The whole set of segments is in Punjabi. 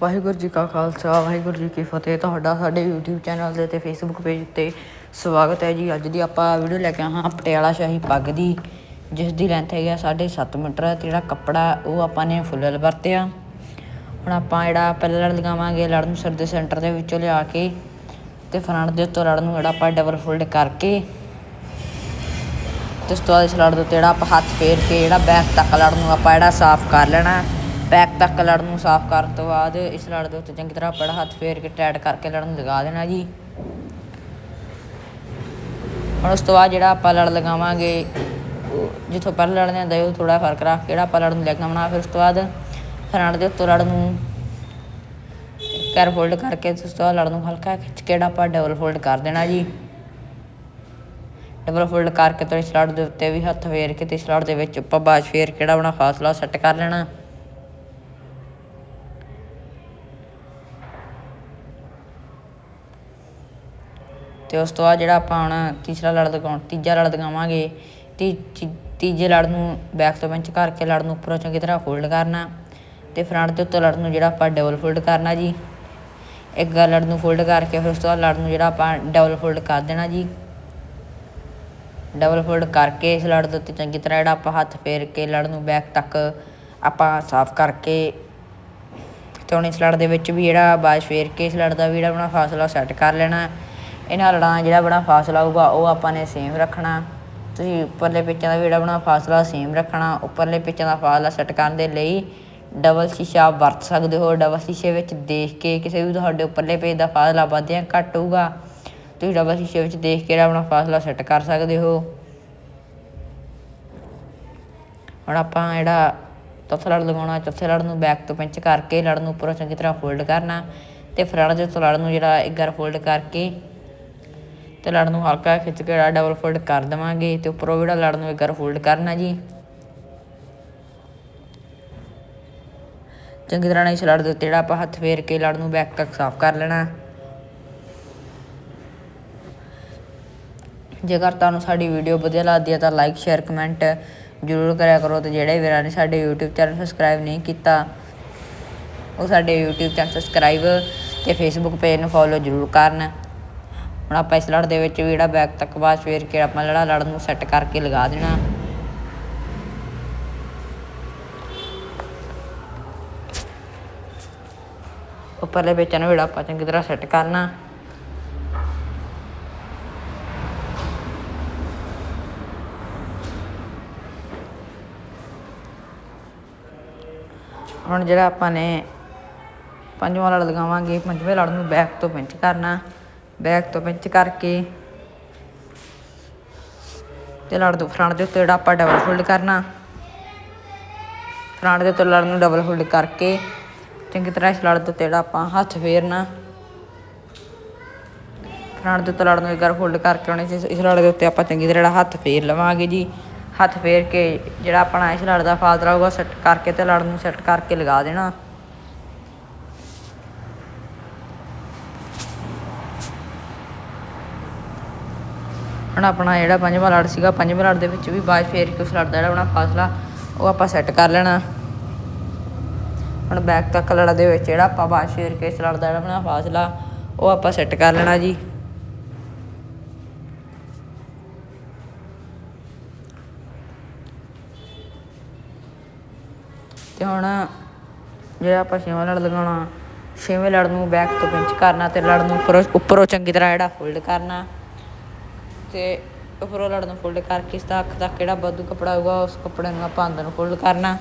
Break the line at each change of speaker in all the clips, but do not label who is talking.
ਵਾਹਿਗੁਰੂ ਜੀ ਕਾ ਖਾਲਸਾ, ਵਾਹਿਗੁਰੂ ਜੀ ਕੀ ਫਤਿਹ। ਤੁਹਾਡਾ ਸਾਡੇ YouTube ਚੈਨਲ ਦੇ ਤੇ Facebook ਪੇਜ ਉੱਤੇ ਸਵਾਗਤ ਹੈ ਜੀ। ਅੱਜ ਦੀ ਆਪਾਂ ਵੀਡੀਓ ਲੈ ਕੇ ਆਏ ਹਾਂ ਪਟਿਆਲਾ ਸ਼ਾਹੀ ਪੱਗ ਦੀ, ਜਿਸ ਦੀ ਲੈਂਥ ਹੈਗੀ ਆ 7.5 ਮੀਟਰ। ਤੇ ਜਿਹੜਾ ਕੱਪੜਾ, ਉਹ ਆਪਾਂ ਨੇ ਫੁੱਲ ਵਰਤਿਆ। ਹੁਣ ਆਪਾਂ ਜਿਹੜਾ ਪਹਿਲਾਂ ਲੜ ਲਗਾਵਾਂਗੇ ਲੜ ਨੂੰ ਸਿਰ ਦੇ ਸੈਂਟਰ ਦੇ ਵਿੱਚੋਂ ਲਿਆ ਕੇ ਤੇ ਫਰੰਟ ਦੇ ਉੱਤੋਂ ਲੜ ਨੂੰ ਜਿਹੜਾ ਆਪਾਂ ਡਬਲ ਫੋਲਡ ਕਰਕੇ ਤੇ ਉਸ ਤੋਂ ਬਾਅਦ ਇਸ ਲੜ ਦੇ ਉੱਤੇ ਜਿਹੜਾ ਆਪਾਂ ਹੱਥ ਫੇਰ ਕੇ ਜਿਹੜਾ ਬੈਕ ਤੱਕ ਲੜ ਨੂੰ ਆਪਾਂ ਜਿਹੜਾ ਸਾਫ਼ ਕਰ ਲੈਣਾ। ਪੈਕ ਤੱਕ ਲੜ ਨੂੰ ਸਾਫ਼ ਕਰਨ ਤੋਂ ਬਾਅਦ ਇਸ ਲੜ ਦੇ ਉੱਤੇ ਚੰਗੀ ਤਰ੍ਹਾਂ ਆਪਾਂ ਹੱਥ ਫੇਰ ਕੇ ਟਾਈਟ ਕਰਕੇ ਲੜ ਨੂੰ ਲਗਾ ਦੇਣਾ ਜੀ। ਹੁਣ ਉਸ ਤੋਂ ਬਾਅਦ ਜਿਹੜਾ ਆਪਾਂ ਲੜ ਲਗਾਵਾਂਗੇ, ਉਹ ਜਿੱਥੋਂ ਪਹਿਲਾਂ ਲੜ ਲਿਆਂਦਾ ਉਹ ਥੋੜਾ ਫ਼ਰਕ ਰੱਖ ਕੇ ਆਪਾਂ ਲੜ ਨੂੰ ਲਗਾਉਣਾ ਫਿਰ ਉਸ ਤੋਂ ਬਾਅਦ ਫਰੰਟ ਦੇ ਉੱਤੋਂ ਲੜ ਨੂੰ ਕਰ ਫੋਲਡ ਕਰਕੇ ਉਸ ਤੋਂ ਬਾਅਦ ਲੜ ਨੂੰ ਹਲਕਾ ਖਿੱਚ ਕੇ ਜਿਹੜਾ ਆਪਾਂ ਡਬਲ ਫੋਲਡ ਕਰ ਦੇਣਾ ਜੀ। ਡਬਲ ਫੋਲਡ ਕਰਕੇ ਤੇ ਸਲਾਡ ਦੇ ਉੱਤੇ ਵੀ ਹੱਥ ਫੇਰ ਕੇ ਤੇ ਸਲਾਡ ਦੇ ਵਿੱਚ ਆਪਾਂ ਬਾਜ ਫੇਰ ਕਿਹੜਾ ਆਪਣਾ ਫਾਸਲਾ ਸੈੱਟ ਕਰ ਲੈਣਾ। ਤੇ ਉਸ ਤੋਂ ਬਾਅਦ ਜਿਹੜਾ ਆਪਾਂ ਹੁਣ ਤੀਸਰਾ ਲੜ ਲਗਾਉਣ, ਤੀਜਾ ਲੜ ਲਗਾਵਾਂਗੇ, ਤੀ, ਤੀ- ਤੀਜੇ ਲੜ ਨੂੰ ਬੈਕ ਤੋਂ ਪਿੰਚ ਕਰਕੇ ਲੜ ਨੂੰ ਉੱਪਰੋਂ ਚੰਗੀ ਤਰ੍ਹਾਂ ਫੋਲਡ ਕਰਨਾ ਤੇ ਫਰੰਟ ਦੇ ਉੱਤੋਂ ਲੜ ਨੂੰ ਜਿਹੜਾ ਆਪਾਂ ਡਬਲ ਫੋਲਡ ਕਰਨਾ ਜੀ। ਇੱਕ ਗੱਲ ਲੜ ਨੂੰ ਫੋਲਡ ਕਰਕੇ ਫਿਰ ਉਸ ਤੋਂ ਬਾਅਦ ਲੜ ਨੂੰ ਜਿਹੜਾ ਆਪਾਂ ਡਬਲ ਫੋਲਡ ਕਰ ਦੇਣਾ ਜੀ। ਡਬਲ ਫੋਲਡ ਕਰਕੇ ਇਸ ਲੜ ਦੇ ਉੱਤੇ ਚੰਗੀ ਤਰ੍ਹਾਂ ਜਿਹੜਾ ਆਪਾਂ ਹੱਥ ਫੇਰ ਕੇ ਲੜ ਨੂੰ ਬੈਕ ਤੱਕ ਆਪਾਂ ਸਾਫ਼ ਕਰਕੇ ਤੇ ਹੁਣ ਇਸ ਲੜ ਦੇ ਵਿੱਚ ਵੀ ਜਿਹੜਾ ਬਾਜ ਫੇਰ ਕੇ ਇਸ ਲੜ ਦਾ ਵੀ ਜਿਹੜਾ ਆਪਣਾ ਫਾਸਲਾ ਸੈੱਟ ਕਰ ਲੈਣਾ। ਇਹਨਾਂ ਲੜਾਂ ਦਾ ਜਿਹੜਾ ਆਪਣਾ ਫਾਸਲਾ ਹੋਊਗਾ, ਉਹ ਆਪਾਂ ਨੇ ਸੇਮ ਰੱਖਣਾ। ਤੁਸੀਂ ਉੱਪਰਲੇ ਪਿੱਚਾਂ ਦਾ ਵੀ ਜਿਹੜਾ ਆਪਣਾ ਫਾਸਲਾ ਸੇਮ ਰੱਖਣਾ। ਉੱਪਰਲੇ ਪਿੱਚਾਂ ਦਾ ਫਾਸਲਾ ਸੈੱਟ ਕਰਨ ਦੇ ਲਈ ਡਬਲ ਸ਼ੀਸ਼ਾ ਵਰਤ ਸਕਦੇ ਹੋ। ਡਬਲ ਸ਼ੀਸ਼ੇ ਵਿੱਚ ਦੇਖ ਕੇ ਕਿਸੇ ਵੀ ਤੁਹਾਡੇ ਉੱਪਰਲੇ ਪੇਜ ਦਾ ਫਾਸਲਾ ਵੱਧ ਜਾਂ ਘੱਟ ਹੋਊਗਾ, ਤੁਸੀਂ ਡਬਲ ਸ਼ੀਸ਼ੇ ਵਿੱਚ ਦੇਖ ਕੇ ਜਿਹੜਾ ਆਪਣਾ ਫਾਸਲਾ ਸੈੱਟ ਕਰ ਸਕਦੇ ਹੋ। ਹੁਣ ਆਪਾਂ ਜਿਹੜਾ ਚੌਥਾ ਲੜ ਲਗਾਉਣਾ, ਚੌਥੇ ਲੜ ਨੂੰ ਬੈਕ ਤੋਂ ਪਿੰਚ ਕਰਕੇ ਲੜ ਨੂੰ ਉੱਪਰੋਂ ਚੰਗੀ ਤਰ੍ਹਾਂ ਫੋਲਡ ਕਰਨਾ ਤੇ ਫਰੰਟ ਦੇ ਤੋਂ ਲੜ ਨੂੰ ਜਿਹੜਾ ਇੱਕ ਵਾਰ ਫੋਲਡ ਕਰਕੇ ਤੇ ਲੜ ਨੂੰ ਹਲਕਾ ਖਿੱਚ ਕੇ ਜਿਹੜਾ ਡਬਲ ਫੋਲਡ ਕਰ ਦੇਵਾਂਗੇ ਤੇ ਉੱਪਰੋਂ ਜਿਹੜਾ ਲੜ ਨੂੰ ਇੱਕ ਵਾਰ ਫੋਲਡ ਕਰਨਾ ਜੀ। ਚੰਗੀ ਤਰ੍ਹਾਂ ਨਾਲ ਇਸ ਲੜ ਦੇ ਉੱਤੇ ਜਿਹੜਾ ਆਪਾਂ ਹੱਥ ਫੇਰ ਕੇ ਲੜ ਨੂੰ ਬੈਕ ਤੱਕ ਸਾਫ਼ ਕਰ ਲੈਣਾ। ਜੇਕਰ ਤੁਹਾਨੂੰ ਸਾਡੀ ਵੀਡੀਓ ਵਧੀਆ ਲੱਗਦੀ ਹੈ ਤਾਂ ਲਾਈਕ ਸ਼ੇਅਰ ਕਮੈਂਟ ਜ਼ਰੂਰ ਕਰਿਆ ਕਰੋ ਤੇ ਜਿਹੜੇ ਵੀਰਾਂ ਨੇ ਸਾਡੇ YouTube ਚੈਨਲ ਸਬਸਕ੍ਰਾਈਬ ਨਹੀਂ ਕੀਤਾ, ਉਹ ਸਾਡੇ YouTube ਚੈਨਲ ਸਬਸਕ੍ਰਾਈਬ ਤੇ Facebook ਪੇਜ ਨੂੰ ਫੋਲੋ ਜ਼ਰੂਰ ਕਰਨ। ਹੁਣ ਆਪਾਂ ਇਸ ਲੜ ਦੇ ਵਿੱਚ ਵੀ ਜਿਹੜਾ ਬੈਕ ਤੱਕ ਬਾਅਦ ਫੇਰ ਕੇ ਆਪਾਂ ਜਿਹੜਾ ਲੜ ਨੂੰ ਸੈੱਟ ਕਰਕੇ ਲਗਾ ਦੇਣਾ। ਉੱਪਰਲੇ ਵਿੱਚ ਨੂੰ ਜਿਹੜਾ ਆਪਾਂ ਚੰਗੀ ਤਰ੍ਹਾਂ ਸੈੱਟ ਕਰਨਾ। ਹੁਣ ਜਿਹੜਾ ਆਪਾਂ ਨੇ ਪੰਜਵਾਂ ਲੜ ਲਗਾਵਾਂਗੇ, ਪੰਜਵੇਂ ਲੜ ਨੂੰ ਬੈਕ ਤੋਂ ਪਿੰਚ ਕਰਨਾ। ਬੈਕ ਤੋਂ ਪਿੰਚ ਕਰਕੇ ਤੇ ਲੜ ਤੋਂ ਫਰੰਟ ਦੇ ਉੱਤੇ ਜਿਹੜਾ ਆਪਾਂ ਡਬਲ ਫੋਲਡ ਕਰਨਾ। ਫਰੰਟ ਦੇ ਉੱਤੇ ਲੜ ਨੂੰ ਡਬਲ ਫੋਲਡ ਕਰਕੇ ਚੰਗੀ ਤਰ੍ਹਾਂ ਇਸ ਲੜ ਦੇ ਉੱਤੇ ਜਿਹੜਾ ਆਪਾਂ ਹੱਥ ਫੇਰਨਾ। ਫਰੰਟ ਦੇ ਉੱਤੇ ਲੜ ਨੂੰ ਇੱਕ ਵਾਰ ਫੋਲਡ ਕਰਕੇ ਹੁਣ ਇਸ ਇਸ ਲੜ ਦੇ ਉੱਤੇ ਆਪਾਂ ਚੰਗੀ ਤਰ੍ਹਾਂ ਜਿਹੜਾ ਹੱਥ ਫੇਰ ਲਵਾਂਗੇ ਜੀ। ਹੱਥ ਫੇਰ ਕੇ ਜਿਹੜਾ ਆਪਣਾ ਇਸ ਲੜ ਦਾ ਫਾਸਲਾ ਹੋਊਗਾ ਸੈੱਟ ਕਰਕੇ ਤੇ ਲੜ ਨੂੰ ਸੈੱਟ ਕਰਕੇ ਲਗਾ ਦੇਣਾ। ਹੁਣ ਆਪਣਾ ਜਿਹੜਾ ਪੰਜਵਾਂ ਲੜ ਸੀਗਾ, ਪੰਜਵੇਂ ਲੜ ਦੇ ਵਿੱਚ ਵੀ ਬਾਅਦ ਫੇਰ ਕੇ ਉਸ ਲੜ ਦਾ ਜਿਹੜਾ ਆਪਣਾ ਫਾਸਲਾ, ਉਹ ਆਪਾਂ ਸੈੱਟ ਕਰ ਲੈਣਾ। ਹੁਣ ਬੈਕ ਤੱਕ ਲੜ ਦੇ ਵਿੱਚ ਜਿਹੜਾ ਆਪਾਂ ਬਾਅਦ ਫੇਰ ਕੇ ਇਸ ਲੜ ਦਾ ਜਿਹੜਾ ਆਪਣਾ ਫਾਸਲਾ, ਉਹ ਆਪਾਂ ਸੈੱਟ ਕਰ ਲੈਣਾ ਜੀ। ਤੇ ਹੁਣ ਜਿਹੜਾ ਆਪਾਂ ਛੇਵਾਂ ਲੜ ਲਗਾਉਣਾ, ਛੇਵੇਂ ਲੜ ਨੂੰ ਬੈਕ ਤੋਂ ਪਿੰਚ ਕਰਨਾ ਤੇ ਲੜ ਨੂੰ ਉੱਪਰੋਂ ਉੱਪਰੋਂ ਚੰਗੀ ਤਰ੍ਹਾਂ ਜਿਹੜਾ ਫੋਲਡ ਕਰਨਾ। ਤੇ ਉੱਪਰੋਂ ਲੜ ਨੂੰ ਫੋਲਡ ਕਰਕੇ ਇਸ ਦਾ ਅੱਖ ਤੱਕ ਜਿਹੜਾ ਵਾਧੂ ਕੱਪੜਾ ਹੋਊਗਾ ਉਸ ਕੱਪੜੇ ਨੂੰ ਆਪਾਂ ਅੰਦਰ ਨੂੰ ਫੋਲਡ ਕਰਨਾ।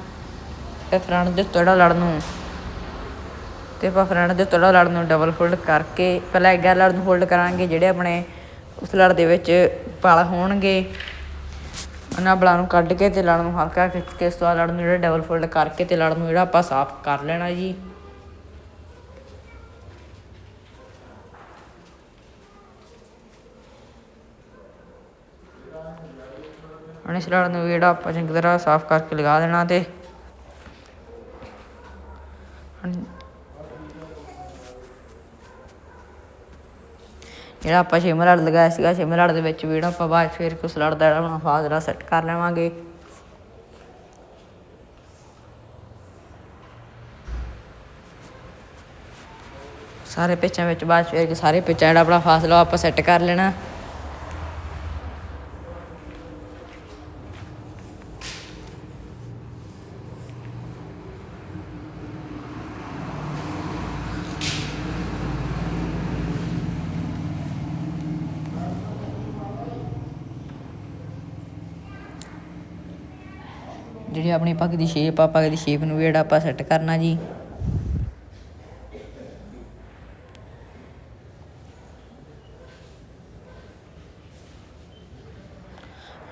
ਤੇ ਫਰੰਟ ਦੇ ਉੱਤੋਂ ਜਿਹੜਾ ਲੜ ਨੂੰ ਤੇ ਆਪਾਂ ਫਰੰਟ ਦੇ ਉੱਤੋਂ ਜਿਹੜਾ ਲੜ ਨੂੰ ਡਬਲ ਫੋਲਡ ਕਰਕੇ, ਪਹਿਲਾਂ ਇੱਕ ਲੜ ਨੂੰ ਫੋਲਡ ਕਰਾਂਗੇ, ਜਿਹੜੇ ਆਪਣੇ ਉਸ ਲੜ ਦੇ ਵਿੱਚ ਪਲ ਹੋਣਗੇ, ਉਹਨਾਂ ਬਲਾਂ ਨੂੰ ਕੱਢ ਕੇ ਤੇ ਲੜ ਨੂੰ ਹਲਕਾ ਖਿੱਚ ਕੇ ਇਸ ਤੋਂ ਬਾਅਦ ਲੜ ਨੂੰ ਜਿਹੜਾ ਡਬਲ ਫੋਲਡ ਕਰਕੇ ਤੇ ਲੜ ਨੂੰ ਜਿਹੜਾ ਆਪਾਂ ਸਾਫ਼ ਕਰ ਲੈਣਾ ਜੀ। ਆਪਣੇ ਇਸ ਨੂੰ ਜਿਹੜਾ ਆਪਾਂ ਚੰਗੀ ਤਰ੍ਹਾਂ ਸਾਫ਼ ਕਰਕੇ ਲਗਾ ਦੇਣਾ ਤੇ। ਜਿਹੜਾ ਆਪਾਂ ਛੇਵਾਂ ਲੜ ਲਗਾਇਆ ਸੀਗਾ ਛੇਵਾਂ ਦੇ ਵਿੱਚ ਵੀ ਜਿਹੜਾ ਆਪਾਂ ਬਾਅਦ ਫਿਰ ਕੁਛ ਲੜ ਦਾ ਜਿਹੜਾ ਆਪਣਾ ਫਾਸਲਾ ਸੈੱਟ ਕਰ ਲਵਾਂਗੇ। ਸਾਰੇ ਪਿੱਚਾਂ ਵਿੱਚ ਬਾਅਦ ਫਿਰ ਸਾਰੇ ਪਿੱਚਾਂ ਜਿਹੜਾ ਆਪਣਾ ਫਾਸਲਾ ਆਪਾਂ ਸੈੱਟ ਕਰ ਲੈਣਾ। ਜਿਹੜੀ ਆਪਣੀ ਪੱਗ ਦੀ ਸ਼ੇਪ ਆ ਪੱਗ ਦੀ ਸ਼ੇਪ ਨੂੰ ਵੀ ਜਿਹੜਾ ਆਪਾਂ ਸੈੱਟ ਕਰਨਾ ਜੀ।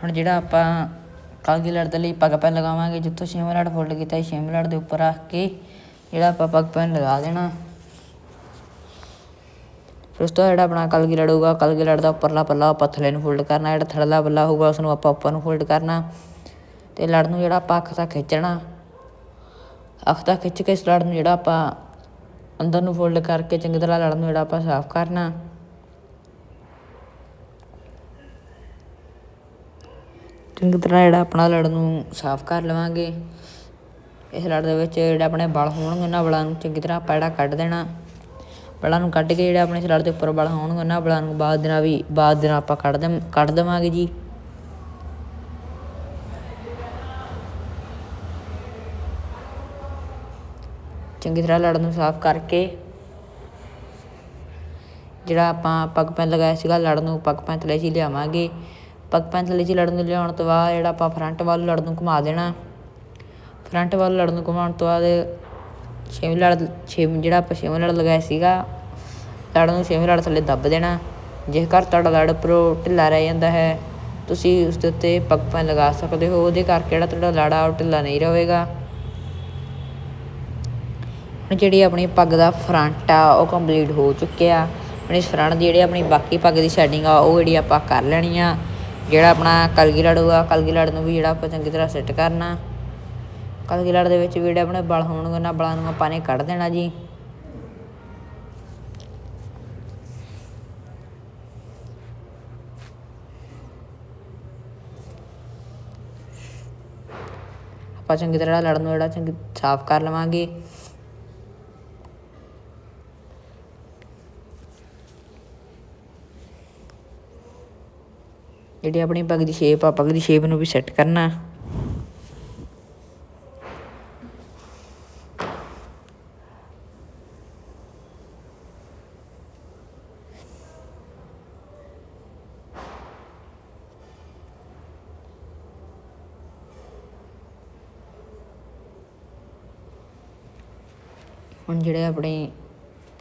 ਹੁਣ ਜਿਹੜਾ ਆਪਾਂ ਕਲਗੀ ਲੜ ਦੇ ਲਈ ਪੱਗ ਪੈਨ ਲਗਾਵਾਂਗੇ, ਜਿੱਥੋਂ ਛੇਵਾਂ ਲੜ ਫੋਲਡ ਕੀਤਾ ਸੀ, ਛੇਵਾਂ ਲੜ ਦੇ ਉੱਪਰ ਰੱਖ ਕੇ ਜਿਹੜਾ ਆਪਾਂ ਪੱਗ ਪੈਨ ਲਗਾ ਦੇਣਾ। ਫਿਰ ਉਸ ਤੋਂ ਜਿਹੜਾ ਆਪਣਾ ਕਲਗੀ ਲੜ ਹੋਊਗਾ ਕਲਗੀ ਲੜ ਦਾ ਉੱਪਰਲਾ ਪੱਲਾ ਆਪਾਂ ਥੱਲੇ ਨੂੰ ਫੋਲਡ ਕਰਨਾ, ਜਿਹੜਾ ਥੱਲੜਾ ਪੱਲਾ ਹੋਊਗਾ ਉਸ ਨੂੰ ਆਪਾਂ ਉੱਪਰ ਨੂੰ ਫੋਲਡ ਕਰਨਾ। ਤੇ ਲੜ ਨੂੰ ਜਿਹੜਾ ਆਪਾਂ ਅੱਖ ਤੱਕ ਖਿੱਚਣਾ, ਅੱਖ ਤੱਕ ਖਿੱਚ ਕੇ ਇਸ ਲੜ ਨੂੰ ਜਿਹੜਾ ਆਪਾਂ ਅੰਦਰ ਨੂੰ ਫੋਲਡ ਕਰਕੇ ਚੰਗੀ ਤਰ੍ਹਾਂ ਲੜ ਨੂੰ ਜਿਹੜਾ ਆਪਾਂ ਸਾਫ਼ ਕਰਨਾ। ਚੰਗੀ ਤਰ੍ਹਾਂ ਜਿਹੜਾ ਆਪਣਾ ਲੜ ਨੂੰ ਸਾਫ਼ ਕਰ ਲਵਾਂਗੇ। ਇਸ ਲੜ ਦੇ ਵਿੱਚ ਜਿਹੜੇ ਆਪਣੇ ਬਲ ਹੋਣਗੇ ਉਹਨਾਂ ਬਲਾਂ ਨੂੰ ਚੰਗੀ ਤਰ੍ਹਾਂ ਆਪਾਂ ਜਿਹੜਾ ਕੱਢ ਦੇਣਾ। ਬਲਾਂ ਨੂੰ ਕੱਢ ਕੇ ਜਿਹੜਾ ਆਪਣੇ ਇਸ ਲੜ ਦੇ ਉੱਪਰ ਬਲ ਹੋਣਗੇ ਉਹਨਾਂ ਬਲਾਂ ਨੂੰ ਬਾਅਦ ਦਿਨਾਂ ਵੀ, ਬਾਅਦ ਦਿਨਾਂ ਆਪਾਂ ਕੱਢ ਦੇ ਕੱਢ ਦੇਵਾਂਗੇ ਜੀ। ਚੰਗੀ ਤਰ੍ਹਾਂ ਲੜ ਨੂੰ ਸਾਫ਼ ਕਰਕੇ ਜਿਹੜਾ ਆਪਾਂ ਪੱਗ ਪੈਨ ਲਗਾਇਆ ਸੀਗਾ ਲੜ ਨੂੰ ਪੱਗ ਪੈਨ ਥੱਲੇ 'ਚ ਲਿਆਵਾਂਗੇ। ਪੱਗ ਪੈਨ ਥੱਲੇ 'ਚ ਹੀ ਲੜ ਨੂੰ ਲਿਆਉਣ ਤੋਂ ਬਾਅਦ ਜਿਹੜਾ ਆਪਾਂ ਫਰੰਟ ਵੱਲ ਲੜ ਨੂੰ ਘੁਮਾ ਦੇਣਾ। ਫਰੰਟ ਵੱਲ ਲੜ ਨੂੰ ਘੁਮਾਉਣ ਤੋਂ ਬਾਅਦ ਛੇਵੀਂ ਲੜ, ਛੇਵੀਂ ਜਿਹੜਾ ਆਪਾਂ ਛੇਵਾਂ ਲੜ ਲਗਾਇਆ ਸੀਗਾ ਲੜ ਨੂੰ ਛੇਵੀਂ ਲੜ ਥੱਲੇ ਦੱਬ ਦੇਣਾ। ਜੇਕਰ ਤੁਹਾਡਾ ਲੜ ਉੱਪਰੋਂ ਢਿੱਲਾ ਰਹਿ ਜਾਂਦਾ ਹੈ, ਤੁਸੀਂ ਉਸ ਦੇ ਉੱਤੇ ਪੱਗ ਪੈਨ ਲਗਾ ਸਕਦੇ ਹੋ। ਉਹਦੇ ਕਰਕੇ ਜਿਹੜਾ ਤੁਹਾਡਾ ਲੜ ਆ, ਉਹ ਢਿੱਲਾ ਨਹੀਂ ਰਹੇਗਾ। ਹੁਣ ਜਿਹੜੀ ਆਪਣੀ ਪੱਗ ਦਾ ਫਰੰਟ ਆ, ਉਹ ਕੰਪਲੀਟ ਹੋ ਚੁੱਕਿਆ ਹੁਣ ਫਰੰਟ ਦੀ ਜਿਹੜੀ ਆਪਣੀ ਬਾਕੀ ਪੱਗ ਦੀ ਸੈਡਿੰਗ ਆ, ਉਹ ਜਿਹੜੀ ਆਪਾਂ ਕਰ ਲੈਣੀ ਆ। ਜਿਹੜਾ ਆਪਣਾ ਕਲਗੀ ਲੜ ਹੋਊਗਾ ਕਲਗੀ ਲੜ ਨੂੰ ਵੀ ਜਿਹੜਾ ਆਪਾਂ ਚੰਗੀ ਤਰ੍ਹਾਂ ਸੈੱਟ ਕਰਨਾ। ਕਲਗੀ ਲੜ ਦੇ ਵਿੱਚ ਵੀ ਜਿਹੜੇ ਆਪਣੇ ਬਲ ਹੋਣਗੇ, ਉਹਨਾਂ ਬਲਾਂ ਨੂੰ ਆਪਾਂ ਨੇ ਕੱਢ ਦੇਣਾ ਜੀ। ਆਪਾਂ ਚੰਗੀ ਤਰ੍ਹਾਂ ਲੜਨ ਨੂੰ ਜਿਹੜਾ ਚੰਗੀ ਸਾਫ਼ ਕਰ ਲਵਾਂਗੇ। ਜਿਹੜੀ ਆਪਣੀ ਪੱਗ ਦੀ ਸ਼ੇਪ ਆ ਪੱਗ ਦੀ ਸ਼ੇਪ ਨੂੰ ਵੀ ਸੈੱਟ ਕਰਨਾ। ਹੁਣ ਜਿਹੜੇ ਆਪਣੇ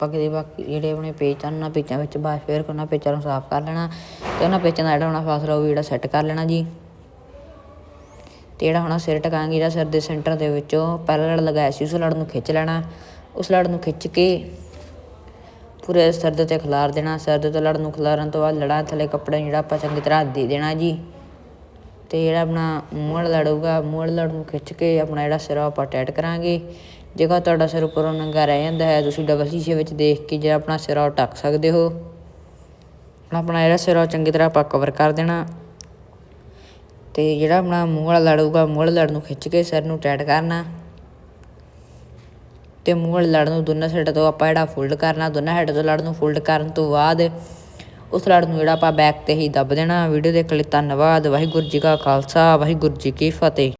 ਆਪਾਂ ਕਿਤੇ ਬਾਕੀ ਜਿਹੜੇ ਆਪਣੇ ਪੇਚ ਹਨ ਉਹਨਾਂ ਪੇਚਾਂ ਵਿੱਚ ਬਾਅਦ ਫੇਰ ਉਹਨਾਂ ਪੇਚਾਂ ਨੂੰ ਸਾਫ਼ ਕਰ ਲੈਣਾ ਤੇ ਉਹਨਾਂ ਪੇਚਾਂ ਦਾ ਜਿਹੜਾ ਹੋਣਾ ਫਾਸਲਾ ਉਹ ਵੀ ਜਿਹੜਾ ਸੈੱਟ ਕਰ ਲੈਣਾ ਜੀ। ਤੇ ਜਿਹੜਾ ਹੋਣਾ ਸਿਰ ਟਕਾਂਗੇ ਜਿਹੜਾ ਸਿਰ ਦੇ ਸੈਂਟਰ ਦੇ ਵਿੱਚੋਂ ਪਹਿਲਾ ਲੜ ਲਗਾਇਆ ਸੀ, ਉਸ ਲੜ ਨੂੰ ਖਿੱਚ ਲੈਣਾ। ਉਸ ਲੜ ਨੂੰ ਖਿੱਚ ਕੇ ਪੂਰੇ ਸਿਰ ਦੇ ਉੱਤੇ ਖਿਲਾਰ ਦੇਣਾ। ਸਿਰ ਦੇ ਉੱਤੇ ਲੜ ਨੂੰ ਖਿਲਾਰਨ ਤੋਂ ਬਾਅਦ ਲੜਾ ਥੱਲੇ ਕੱਪੜੇ ਜਿਹੜਾ ਆਪਾਂ ਚੰਗੀ ਤਰ੍ਹਾਂ ਦੇ ਦੇਣਾ ਜੀ। ਤੇ ਜਿਹੜਾ ਆਪਣਾ ਮੂੰਹ ਲੜੂਗਾ ਲੜ ਮੂੰਹ ਲੜ ਨੂੰ ਖਿੱਚ ਕੇ ਆਪਣਾ ਜਿਹੜਾ ਸਿਰ ਆ ਆਪਾਂ ਟਾਈਟ ਕਰਾਂਗੇ। ਜੇਕਰ ਤੁਹਾਡਾ ਸਿਰ ਉੱਪਰੋਂ ਨੰਗਾ ਰਹਿ ਜਾਂਦਾ ਹੈ, ਤੁਸੀਂ ਡਬਲ ਸ਼ੀਸ਼ੇ ਵਿੱਚ ਦੇਖ ਕੇ ਜਿਹੜਾ ਆਪਣਾ ਸਿਰ ਆ ਉਹ ਢੱਕ ਸਕਦੇ ਹੋ। ਆਪਣਾ ਜਿਹੜਾ ਸਿਰ ਆ ਉਹ ਚੰਗੀ ਤਰ੍ਹਾਂ ਆਪਾਂ ਕਵਰ ਕਰ ਦੇਣਾ। ਤੇ ਜਿਹੜਾ ਆਪਣਾ ਮੂੰਹ ਵਾਲਾ ਲੜੂਗਾ ਮੂੰਹ ਵਾਲੇ ਲੜ ਨੂੰ ਖਿੱਚ ਕੇ ਸਿਰ ਨੂੰ ਟਾਈਟ ਕਰਨਾ। ਤੇ ਮੂੰਹ ਵਾਲੇ ਲੜ ਨੂੰ ਦੋਨਾਂ ਸਾਈਡਾਂ ਤੋਂ ਆਪਾਂ ਜਿਹੜਾ ਫੋਲਡ ਕਰਨਾ, ਦੋਨਾਂ ਸਾਈਡਾਂ ਤੋਂ ਲੜ ਨੂੰ ਫੋਲਡ ਕਰਨ ਤੋਂ ਬਾਅਦ ਉਸ ਲੜ ਨੂੰ ਜਿਹੜਾ ਆਪਾਂ ਬੈਕ ਤੇ ਹੀ ਦੱਬ ਦੇਣਾ। ਵੀਡੀਓ ਦੇਖਣ ਲਈ ਧੰਨਵਾਦ, ਵਾਹਿਗੁਰੂ ਜੀ ਕਾ ਖਾਲਸਾ, ਵਾਹਿਗੁਰੂ ਜੀ ਕੀ ਫਤਿਹ।